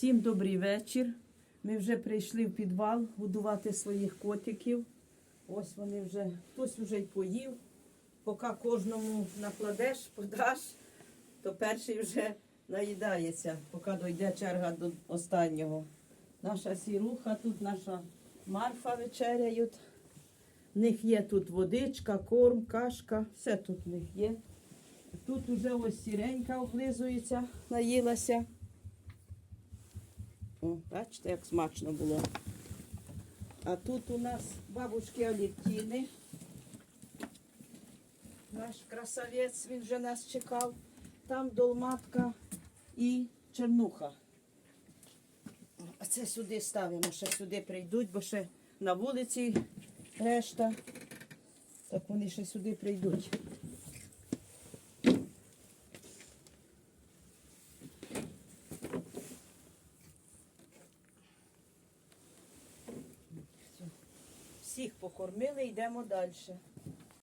Всім добрий вечір. Ми вже прийшли в підвал годувати своїх котиків. Ось вони вже, хтось вже й поїв. Поки кожному накладеш, подаш, то перший вже наїдається, поки дойде черга до останнього. Наша сіруха, тут наша Марфа вечеряють. В них є тут водичка, корм, кашка, все тут в них є. Тут уже ось сіренька облизується, наїлася. О, бачите, як смачно було. А тут у нас бабушки Алітіни. Наш красавець, він вже нас чекав. Там долматка і чернуха. А це сюди ставимо, ще сюди прийдуть, бо ще на вулиці решта. Так вони ще сюди прийдуть. Всіх покормили, йдемо далі.